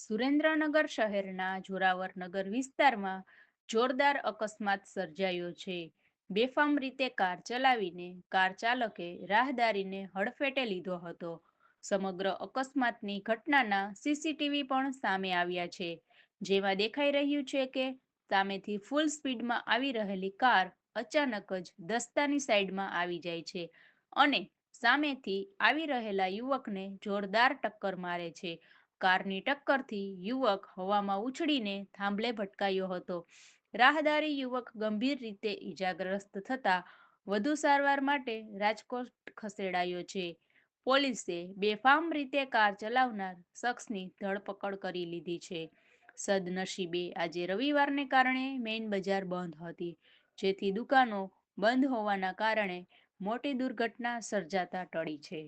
સુરેન્દ્રનગર શહેરના જોરાવરનગર વિસ્તારમાં જોરદાર અકસ્માત સર્જાયો છે. બેફામ રીતે કાર ચલાવીને કાર ચાલકે રાહદારીને હડફેટે લીધો હતો. સમગ્ર અકસ્માતની ઘટનાના સીસીટીવી પણ સામે આવ્યા છે. જેમાં દેખાઈ રહ્યું છે કે સામેથી ફૂલ સ્પીડમાં આવી રહેલી કાર અચાનક જ દસ્તાની સાઈડમાં આવી જાય છે અને સામેથી આવી રહેલા યુવકને જોરદાર ટક્કર મારે છે. કારની ટક્કરથી યુવક હવામાં ઉછળીને થાંભલે ભટકાયો હતો. રાહદારી યુવક ગંભીર રીતે ઈજાગ્રસ્ત થતા વધુ સારવાર માટે રાજકોટ ખસેડાયો છે. પોલીસે બેફામ રીતે કાર ચલાવનાર શખ્સની ધરપકડ કરી લીધી છે. સદનસીબે આજે રવિવારને કારણે મેઇન બજાર બંધ હતી, જેથી દુકાનો બંધ હોવાના કારણે મોટી દુર્ઘટના સર્જાતા ટળી છે.